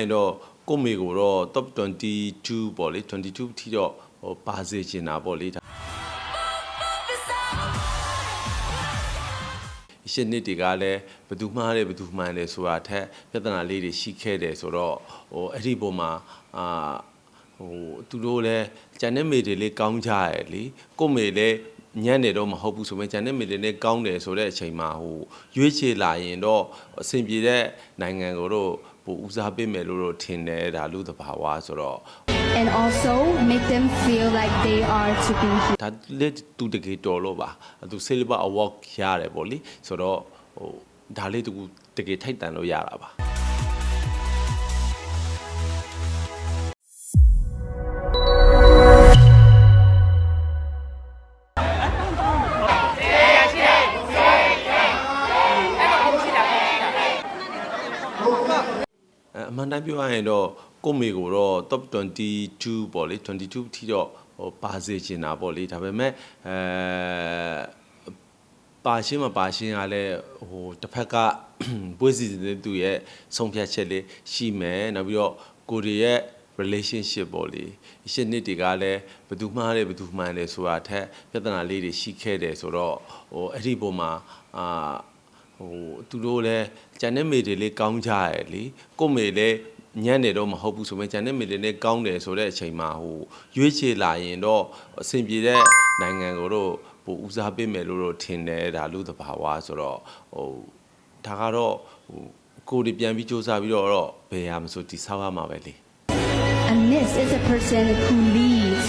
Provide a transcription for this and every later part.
ရင်တော့ကိုယ့်မေကိုတော့ top 22ပေါ့လေ22ထိတော့ဟိုပါစေချင်တာပေါ့လေဒါရှစ်နှစ်တွေကလည်းဘယ်သူမှားတယ်ဘယ်သူမှန်တယ်ဆိုတာထက်ပြဿနာလေးတွေရှိခဲ့တယ်ဆိုတော့ဟိုအဲ့ဒီပုံမှာအာဟိုသူတို့လည်းဂျန်နဲ့မေတွေလေးကောင်းကြရလေကိုယ့်မေလည်းညံ့နေတော့မဟုတ်ဘူးဆိုပေမဲ့ဂျန်နဲ့မေတွေလည်းကောင်းတယ်ဆိုတဲ့အချိန်မှာဟိုရွေးချယ်လာရင်တော့အဆင်ပြေတဲ့နိုင်ငံကိုတော့ ပိုဦးစားပေးမယ်လို့တော့ထင်တယ်ဒါလူသဘာဝဆိုတော့ and also make them feel like they are to be here. ဒါလက်သူတကယ်တော်လို့ပါသူ silver award ရတယ်ပေါ့လေဆိုတော့ဟိုဒါလေးတူတကယ်ထိုက်တန်လို့ရတာပါ တမ်းပြောရရင်တော့ကိုယ့်မေကိုတော့ top 22ပေါ့လေ22ထိတော့ဟိုပါစေချင်တာပေါ့လေဒါပေမဲ့အဲပါရှင်းမပါရှင်းကလည်းဟိုတစ်ဖက်ကပွဲစီစဉ်တဲ့သူရဲ့ဆုံးဖြတ်ချက်လေးရှိမယ်နောက်ပြီးတော့ကိုရီရဲ့ relationship ပေါ့လေရှစ်နှစ်တွေကလည်းဘယ်သူမှားတယ်ဘယ်သူမှန်တယ်ဆိုတာထက်ပြဿနာလေးတွေရှိခဲ့တယ်ဆိုတော့ဟိုအဲ့ဒီပုံမှာအာ ဟိုသူတို့လည်းဂျန်နဲ့မေတွေလေးကောင်းကြရလေကို့မေလည်းညံ့နေတော့မဟုတ်ဘူးဆိုပေမဲ့ဂျန်နဲ့မေတွေလည်းကောင်းတယ်ဆိုတဲ့အချိန်မှာဟိုရွေးချယ်လာရင်တော့အဆင်ပြေတဲ့နိုင်ငံကိုတော့ပိုဦးစားပေးမယ်လို့တော့ထင်တယ်ဒါလူသဘာဝဆိုတော့ဟိုဒါကတော့ဟိုကိုယ်တွေပြန်ပြီးစူးစမ်းပြီးတော့တော့ဘယ်ရမဆိုတိဆောက်ရမှာပဲလေ A miss is a person who leads,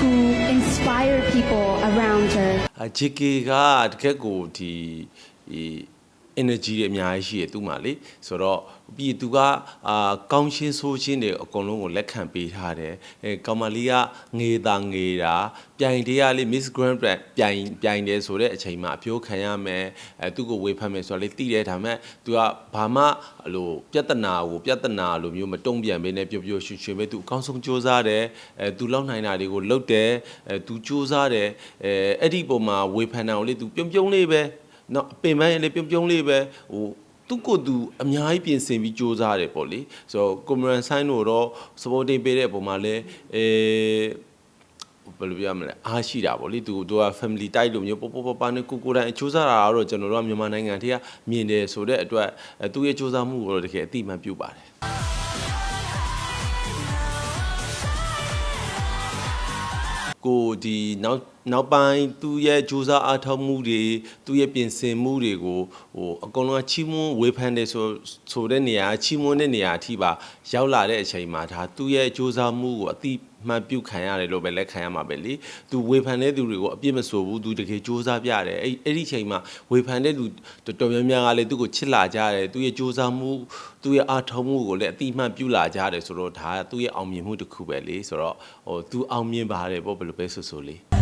who inspire people around her. အ JK ကတကက်ကိုဒီဒီ energy တွေအများကြီးရှိတယ်သူ့မှာလေဆိုတော့ပြီးသူကအာကောင်းရှင်းဆိုးရှင်းတွေအကုန်လုံးကိုလက်ခံပေးထားတယ်အဲကောင်မလေးကငေတာငေတာပြိုင်တရားလေး Miss Grand Prix ပြိုင်ပြိုင်တယ်ဆိုတဲ့အချိန်မှာအပြိုးခံရမယ်အဲသူ့ကိုဝေဖန်မယ်ဆိုတော့လေသိတယ်ဒါပေမဲ့သူကဘာမှအလိုပြဿနာကိုပြဿနာလိုမျိုးမတုံ့ပြန်ဘဲနဲ့ပျော်ပျော်ရွှင်ရွှင်ပဲသူအကောင်းဆုံးစူးစမ်းတယ်အဲသူလောက်နိုင်တာတွေကိုလုပ်တယ်အဲသူစူးစမ်းတယ်အဲအဲ့ဒီပုံမှာဝေဖန်တာကိုလေသူပြုံးပြုံးလေးပဲ နော်အပင်ပန်းရလေးပြုံးပြုံးလေးပဲဟိုသူကိုယ်သူအများကြီးပြင်ဆင်ပြီးစ조사ရတယ်ပေါ့လေဆိုတော့ကွန်မရန်ဆိုင်တို့တော့ supporting ပေးတဲ့အပေါ်မှာလည်းအဲဘယ်လိုပြောရမလဲအားရှိတာပေါ့လေသူတို့က family type လိုမျိုးပေါ့ပေါ့ပေါ့ပါနဲ့ကိုကိုတိုင်းအချိုးစားတာကတော့ကျွန်တော်တို့ကမြန်မာနိုင်ငံထဲကမြင်တယ်ဆိုတဲ့အတွက်သူရဲ့စ조사မှုကိုတော့တကယ်အတိအမှန်ပြုပါတယ် ကိုဒီနောက်နောက်ပိုင်းသူ့ရဲ့ကြိုးစားအားထုတ်မှုတွေသူ့ရဲ့ပြင်ဆင်မှုတွေကိုဟိုအကုန်လုံးကချီးမွမ်းဝေဖန်တယ်ဆိုဆိုတဲ့နေရာချီးမွမ်းတဲ့နေရာအထိပါရောက်လာတဲ့အချိန်မှာဒါသူ့ရဲ့ကြိုးစားမှုကိုအတိ မှန်ပြုတ်ခံရတယ်လို့ပဲလက်ခံရမှာပဲလေ။ तू ဝေဖန်တဲ့သူတွေကိုအပြစ်မဆိုဘူး။ तू တကယ်စူးစမ်းပြတယ်။အဲ့အဲ့ဒီချိန်မှာဝေဖန်တဲ့သူတော်တော်များများကလည်းသူ့ကိုချစ်လာကြတယ်။သူ့ရဲ့စူးစမ်းမှုသူ့ရဲ့အားထုတ်မှုကိုလည်းအတိအမှန်ပြုလာကြတယ်ဆိုတော့ဒါကသူ့ရဲ့အောင်မြင်မှုတစ်ခုပဲလေ။ဆိုတော့ဟို तू အောင်မြင်ပါတယ်ပေါ့ဘယ်လိုပဲဆိုဆိုလေ။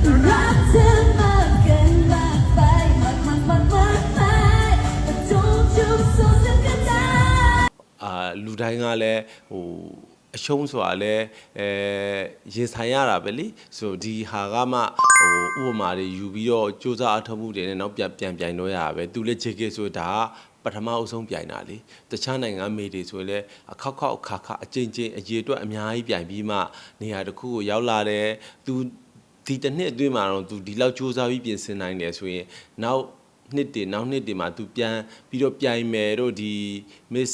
အာလူတိုင်းကလည်းဟို အရှုံးဆိုတာလည်းအဲရင်ဆိုင်ရတာပဲလေဆိုဒီဟာကမှဟိုဥပမာတွေယူပြီးတော့စူးစမ်းအထောက်မှုတွေနဲ့နောက်ပြန်ပြန်ပြိုင်တော့ရတာပဲသူလည်း JK ဆိုတာကပထမအဆုံးပြိုင်တာလေတခြားနိုင်ငံမေတွေဆိုရင်လည်းအခောက်ခောက်အခါခါအကျဉ်းချင်းအရေးအတွက်အများကြီးပြိုင်ပြီးမှနေရာတစ်ခုကိုရောက်လာတယ်သူဒီတစ်နှစ်အတွင်းမှာတော့သူဒီလောက်စူးစမ်းပြီးပြင်ဆင်နိုင်တယ်ဆိုရင်နောက်နှစ်တည်နောက်နှစ်တည်မှာသူပြန်ပြီးတော့ပြိုင်မယ်တို့ဒီ Miss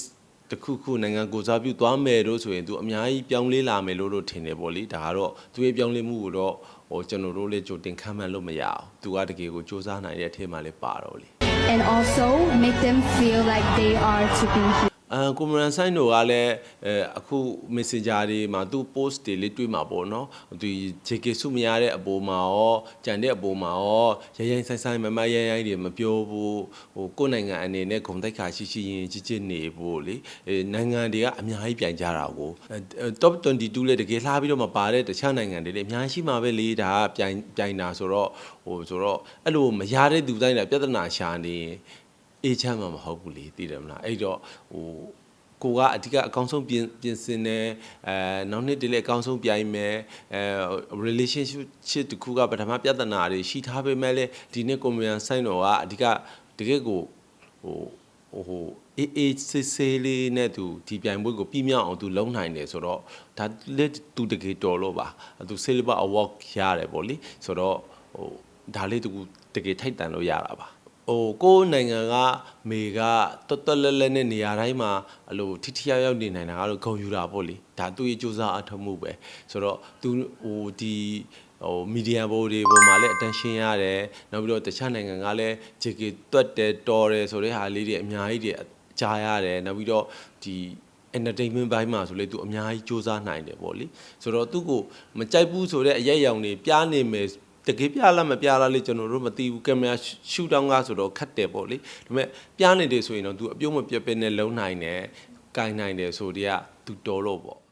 တခုခုနိုင်ငံကိုစားပြုသွားမယ်လို့ဆိုရင်သူအများကြီးပြောင်းလဲလာမယ်လို့တော့ထင်တယ်ပေါ့လေဒါကတော့သူရဲ့ပြောင်းလဲမှုကိုတော့ဟိုကျွန်တော်တို့လည်းကြိုတင်ခန့်မှန်းလို့မရအောင်သူကတကယ်ကိုစူးစမ်းနိုင်တဲ့အထက်မှာလည်းပါတော့လေ And also make them feel like they are to be here. အာကွန်မရန်ဆိုင်တို့ကလည်းအဲအခု Messenger တွေမှာသူ post တွေလေးတွေ့မှာပေါ့နော်ဒီ JK စုမရတဲ့အပေါ်မှာရောကြံတဲ့အပေါ်မှာရောရရိုင်းဆိုင်ဆိုင်မမရိုင်းရိုင်းတွေမပြောဘူးဟိုကိုယ့်နိုင်ငံအနေနဲ့ဂုံတိုက်ခါရှိရှိရင်ချစ်ချစ်နေဖို့လေအဲနိုင်ငံတွေကအများကြီးပြိုင်ကြတာကိုအဲ top 22လည်းတကယ်လှားပြီးတော့မပါတဲ့တခြားနိုင်ငံတွေလည်းအများကြီးရှိမှာပဲလေဒါကပြိုင်ပြိုင်တာဆိုတော့ဟိုဆိုတော့အဲ့လိုမရတဲ့သူတိုင်းလည်းပြဿနာရှာနေရင် အေးချမ်းမှာမဟုတ်ဘူးလေသိတယ်မလားအဲ့တော့ဟိုကိုကအဓိကအကောင်းဆုံးပြင်ပြင်ဆင်တယ်အဲနောက်နှစ်တည်းလည်းအကောင်းဆုံးပြိုင်မယ်အဲ relationship တခုကပထမပြဿနာတွေရှိထားပေမဲ့လည်းဒီနေ့ကွန်မန်ဆိုင်တော်ကအဓိကတကယ်ကိုဟိုဟိုဟိုအေးအေးဆေးဆေးလေးနဲ့သူဒီပြိုင်ပွဲကိုပြီးမြောက်အောင်သူလုံနိုင်တယ်ဆိုတော့ဒါလက်သူတကယ်တော်လို့ပါသူ silver award ရတယ်ပေါ့လေဆိုတော့ဟိုဒါလေးသူတကယ်ထိုက်တန်လို့ရတာပါ ဟိုကိုယ်နိုင်ငံကမေကတော်တော်လဲလဲနဲ့နေရာတိုင်းမှာအလိုထိထိရောက်ရောက်နေနိုင်တာကတော့ဂုံယူတာပေါ့လေဒါသူရဲ့စူးစမ်းအထောက်မှုပဲဆိုတော့သူဟိုဒီဟိုမီဒီယာဘောတွေပေါ်မှာလည်း attention ရတယ်နောက်ပြီးတော့တခြားနိုင်ငံကလည်း JK တွတ်တယ်တော်တယ်ဆိုတဲ့ဟာလေးတွေအများကြီးတွေကြားရတယ်နောက်ပြီးတော့ဒီ entertainment ဘိုင်းမှာဆိုလေသူအများကြီးစူးစမ်းနိုင်တယ်ပေါ့လေဆိုတော့သူ့ကိုမကြိုက်ဘူးဆိုတဲ့အရက်ရောင်တွေပြားနေမယ် တကယ်ပြလားမပြလားလေကျွန်တော်တို့မသိဘူးကင်မရာရှူတောင်းကဆိုတော့ခတ်တယ်ပေါ့လေဒါပေမဲ့ပြားနေတယ်ဆိုရင်တော့သူအပြုံးမပြတ်ပဲနဲ့လုံနိုင်တယ်ကင်နိုင်တယ်ဆိုတည်းကသူတော်လို့ပေါ့